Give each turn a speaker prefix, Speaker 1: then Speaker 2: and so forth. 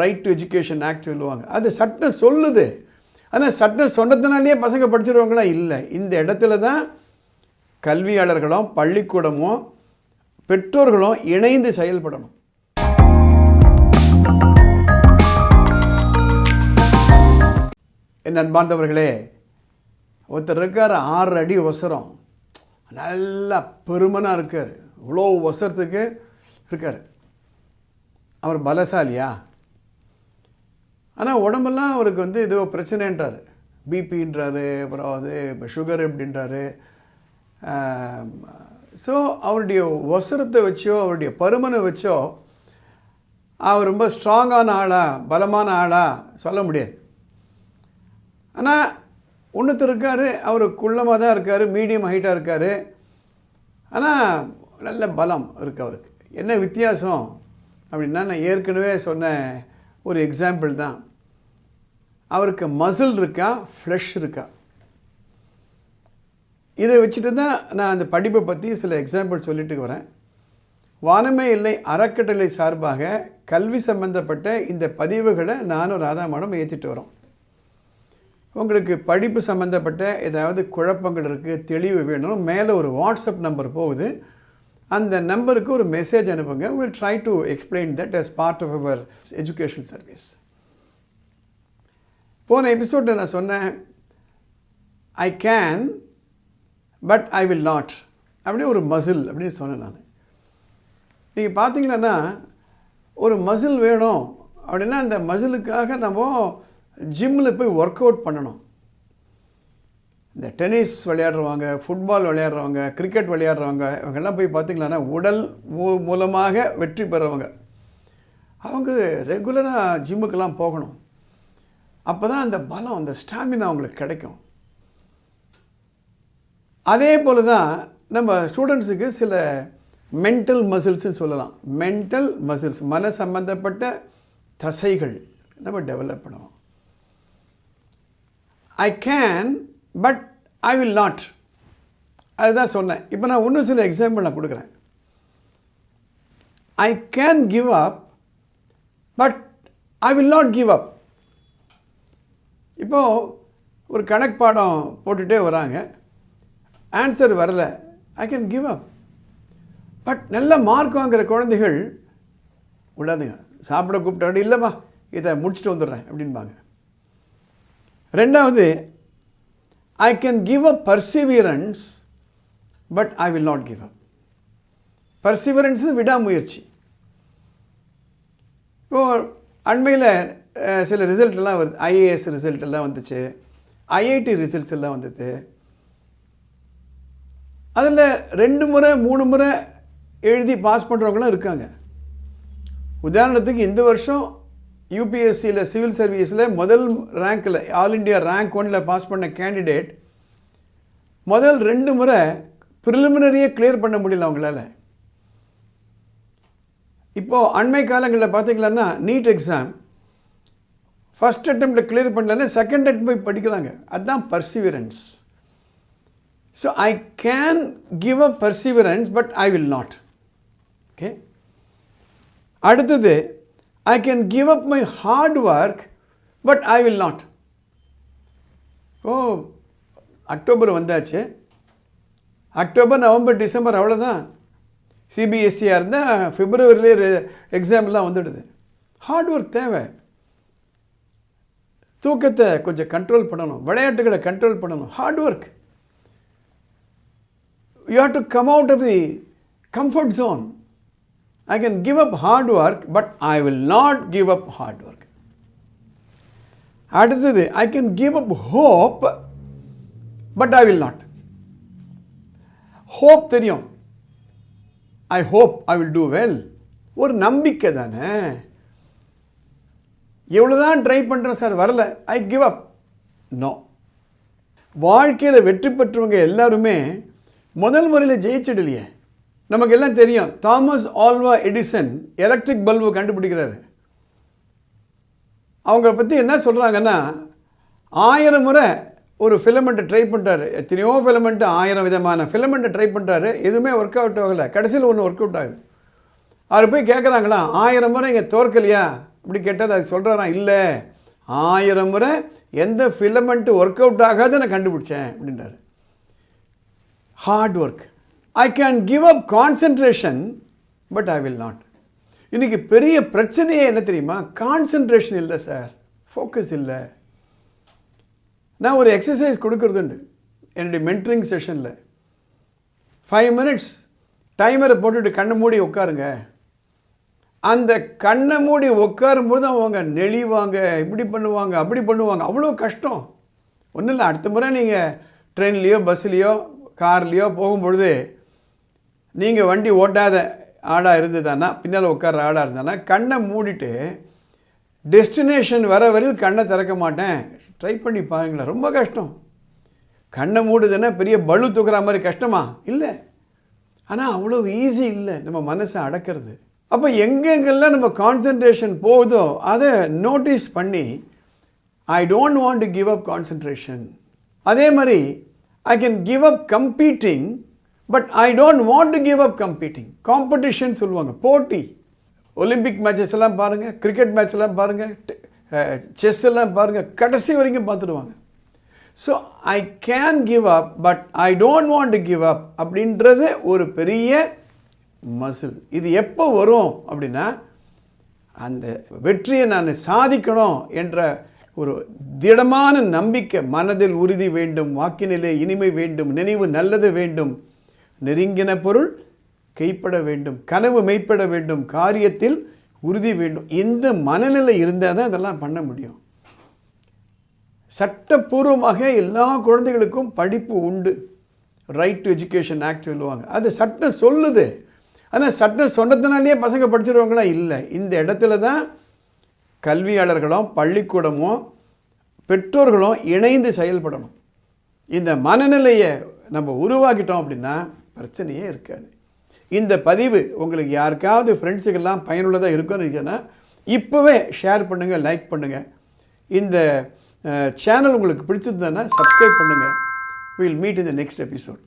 Speaker 1: Right to education act சொல்லுவாங்க. அது சட்டம் சொல்லுது. ஆனால் சட்டம் சொன்னதுனாலேயே பசங்க படிச்சிருவாங்களா? இல்லை. இந்த இடத்துல தான் கல்வியாளர்களும் பள்ளிக்கூடமும் பெற்றோர்களும் இணைந்து செயல்படணும். என் அன்பார்ந்தவர்களே ஒருத்தர் இருக்கார் ஆறு அடி ஒசரம். நல்லா பெருமனாக இருக்கார். இவ்வளோ ஒசரத்துக்கு இருக்கார். அவர் பலசாலியா? ஆனால் உடம்பெல்லாம் அவருக்கு வந்து ஏதோ பிரச்சனைன்றார். பிபின்றாரு அப்புறம் வந்து இப்போ சுகர் எப்படின்றாரு ஸோ அவருடைய ஒசரத்தை வச்சோ அவருடைய பருமனை வச்சோ அவர் ரொம்ப ஸ்ட்ராங்கான ஆளா பலமான ஆளா சொல்ல முடியாது. ஆனால் ஒன்றுத்தர் இருக்கார் அவர் குள்ளமாக தான் இருக்கார் மீடியம் ஹைட்டாக இருக்கார். ஆனால் நல்ல பலம் இருக்குது அவருக்கு. என்ன வித்தியாசம்? அப்படின்னா நான் ஏற்கனவே சொன்ன ஒரு எக்ஸாம்பிள் தான். அவருக்கு மசில் இருக்கா ஃப்ளஷ் இருக்கா? இதை வச்சுட்டு தான் நான் அந்த படிப்பை பற்றி சில எக்ஸாம்பிள் சொல்லிட்டு வரேன். வானமே இல்லை அறக்கட்டளை சார்பாக கல்வி சம்பந்தப்பட்ட இந்த பதிவுகளை நானும் ராதா மேடம் ஏற்றிட்டு வரோம். உங்களுக்கு படிப்பு சம்மந்தப்பட்ட ஏதாவது குழப்பங்கள் இருக்குது தெளிவு வேணும் மேலே ஒரு வாட்ஸ்அப் நம்பர் போகுது. அந்த நம்பருக்கு ஒரு மெசேஜ் அனுப்புங்க. Will try to explain that as part of our education service போன எபிசோடில் நான் சொன்னேன் I can but I will not அப்படின்னு ஒரு மசில் அப்படின்னு சொன்னேன் நான். நீங்கள் பார்த்தீங்கன்னா ஒரு மசில் வேணும் அப்படின்னா அந்த மசிலுக்காக நம்ம ஜிம்மில் போய் ஒர்க் அவுட் பண்ணணும். இந்த டென்னிஸ் விளையாடுறவங்க ஃபுட்பால் விளையாடுறவங்க கிரிக்கெட் விளையாடுறவங்க இவங்கெல்லாம் போய் பார்த்திங்களா உடல் மூ- மூலமாக வெற்றி பெறவங்க. அவங்க ரெகுலராக ஜிம்முக்கெல்லாம் போகணும். அப்போ தான் அந்த பலம் அந்த ஸ்டாமினா அவங்களுக்கு கிடைக்கும். அதே போல் தான் நம்ம ஸ்டூடெண்ட்ஸுக்கு சில மென்டல் மசில்ஸ்னு சொல்லலாம். மென்டல் மசில்ஸ் மன சம்பந்தப்பட்ட தசைகள் நம்ம டெவலப் பண்ணுவோம் I can but I will not அதுதான் சொன்னேன். இப்போ நான் இன்னும் சில எக்ஸாம்பிள் நான் கொடுக்குறேன். I can give up but I will not give up இப்போது ஒரு கணக்கு பாடம் போட்டுகிட்டே வராங்க. ஆன்சர் வரல. I can give up but நல்ல மார்க் வாங்குகிற குழந்தைகள் விடாதுங்க. சாப்பிட கூப்பிட்டாடி இல்லைம்மா இதை முடிச்சுட்டு வந்துடுறேன் அப்படின்பாங்க. ரெண்டாவது I can give a perseverance but I will not give up perseverance விடாமுயற்சி. இப்போது அண்மையில் சில ரிசல்ட் எல்லாம் வருது ஐஏஎஸ் ரிசல்ட் எல்லாம் வந்துச்சு. ஐஐடி ரிசல்ட்ஸ் எல்லாம் வந்தது. அதில் ரெண்டு முறை மூணு முறை எழுதி பாஸ் பண்ணுறவங்களும் இருக்காங்க. உதாரணத்துக்கு இந்த வருஷம் யூபிஎஸ்சியில் சிவில் சர்வீஸில் முதல் ரேங்க்கில் ஆல் இண்டியா ரேங்க் ஒன்னில் பாஸ் பண்ண கேண்டிடேட் முதல் ரெண்டு முறை ப்ரிலிமினரியே கிளியர் பண்ண முடியல அவங்களால. இப்போது அண்மை காலங்களில் பார்த்தீங்களன்னா நீட் எக்ஸாம் ஃபஸ்ட் அட்டம்ப்டில் கிளியர் பண்ணலன்னா செகண்ட் அட்டம் போய் படிக்கிறாங்க அதுதான் perseverance so I can give a perseverance but I will not okay அடுத்தது I can give up my hard work but I will not O October வந்தாச்சு. October November December அவ்வளோதான் சிபிஎஸ்சியாக இருந்தால் பிப்ரவரியிலே எக்ஸாம்லாம் வந்துடுது. ஹார்ட் ஒர்க் தேவை. தூக்கத்தை கொஞ்சம் கண்ட்ரோல் பண்ணணும். விளையாட்டுகளை கண்ட்ரோல் பண்ணணும். Hard work you have to come out of the comfort zone I can give up hard work but I will not give up hard work அடுத்தது I can give up hope but I will not hope தெரியும். I hope I will do well ஒரு நம்பிக்கை தானே. எவ்வளோதான் try பண்ணுறேன் sir வரல. I give up no வாழ்க்கையில் வெற்றி பெற்றவங்க எல்லாருமே முதல் முறையில் ஜெயிச்சிடலையே. நமக்கு எல்லாம் தெரியும் Thomas Alva Edison electric bulb கண்டுபிடிக்கிறாரு. அவங்க பற்றி என்ன சொல்கிறாங்கன்னா ஆயிரம் முறை ஒரு ஃபிலமெண்ட்டை ட்ரை பண்ணுறாரு எத்தனையோ ஃபிலமெண்ட்டு ஆயிரம் விதமான ஃபிலமெண்ட்டை ட்ரை பண்ணுறாரு எதுவுமே ஒர்க் அவுட் ஆகலை. கடைசியில் ஒன்று ஒர்க் அவுட் ஆகுது. அவர் போய் கேட்குறாங்களா ஆயிரம் முறை இங்கே தோற்கலையா? அப்படி கேட்டது அது சொல்கிறாராம் இல்லை. ஆயிரம் முறை எந்த ஃபிலமெண்ட்டு ஒர்க் அவுட் ஆகாத நான் கண்டுபிடிச்சேன் அப்படின்றாரு. Hard work I can give up concentration but I will not இன்றைக்கி பெரிய பிரச்சனையே என்ன தெரியுமா? கான்சன்ட்ரேஷன் இல்லை சார் ஃபோக்கஸ் இல்லை. நான் ஒரு எக்ஸசைஸ் கொடுக்கறது உண்டு. என்னுடைய மென்ட்ரிங் செஷனில் ஃபைவ் மினிட்ஸ் டைமரை போட்டுட்டு கண்ணை மூடி உட்காருங்க. அந்த கண்ணை மூடி உட்காரும்போது அவங்க நெளிவாங்க இப்படி பண்ணுவாங்க அப்படி பண்ணுவாங்க. அவ்வளோ கஷ்டம். ஒன்றும் இல்லை அடுத்த முறை நீங்கள் ட்ரெயின்லேயோ பஸ்லேயோ கார்லேயோ போகும்பொழுது நீங்கள் வண்டி ஓட்டாத ஆளாக இருந்ததுன்னா பின்னால் உட்கார ஆளாக இருந்தானா கண்ணை மூடிட்டு டெஸ்டினேஷன் வர வரையில் கண்ணை திறக்க மாட்டேன். ட்ரை பண்ணி பாருங்களேன் ரொம்ப கஷ்டம். கண்ணை மூடுதுன்னா பெரிய பலு தூக்குற மாதிரி கஷ்டமா? இல்லை. ஆனால் அவ்வளோ ஈஸி இல்லை. நம்ம மனசை அடக்கிறது. அப்போ எங்கெங்கெல்லாம் நம்ம கான்சன்ட்ரேஷன் போகுதோ அதை நோட்டீஸ் பண்ணி I don't want to give up concentration அதே மாதிரி I can give up competing but I don't want to give up competing competition சொல்லுவாங்க போட்டி. ஒலிம்பிக் மேட்சஸ் எல்லாம் பாருங்கள் கிரிக்கெட் மேட்ச் எல்லாம் பாருங்கள் செஸ் எல்லாம் பாருங்கள் கடைசி வரைக்கும் பார்த்துடுவாங்க. So I can give up but I don't want to give up அப்படின்றது ஒரு பெரிய மசில். இது எப்போ வரும் அப்படின்னா அந்த வெற்றியை நான் சாதிக்கணும் என்ற ஒரு திடமான நம்பிக்கை மனதில் உறுதி வேண்டும் வாக்கினிலே இனிமை வேண்டும் நினைவு நல்லது வேண்டும். நெருங்கின பொருள் கைப்பட வேண்டும் கனவு மெய்ப்பட வேண்டும் காரியத்தில் உறுதி வேண்டும். இந்த மனநிலை இருந்தால் தான் இதெல்லாம் பண்ண முடியும். சட்டப்பூர்வமாக எல்லா குழந்தைகளுக்கும் படிப்பு உண்டு. ரைட் டு எஜுகேஷன் ஆக்ட் சொல்லுவாங்க. அது சட்டம் சொல்லுது. ஆனால் சட்டம் சொன்னதுனாலேயே பசங்க படிச்சிருவாங்களா? இல்லை. இந்த இடத்துல தான் கல்வியாளர்களும் பள்ளிக்கூடமும் பெற்றோர்களும் இணைந்து செயல்படணும். இந்த மனநிலையை நம்ம உருவாக்கிட்டோம் அப்படின்னா பிரச்சனையே இருக்காது. இந்த பதிவு உங்களுக்கு யாருக்காவது ஃப்ரெண்ட்ஸுக்கெல்லாம் பயனுள்ளதாக இருக்கும்னு இருந்துச்சுன்னா இப்போவே ஷேர் பண்ணுங்கள் லைக் பண்ணுங்கள் இந்த சேனல் உங்களுக்கு பிடிச்சிருந்ததுன்னா சப்ஸ்கிரைப் பண்ணுங்கள் will meet in the next episode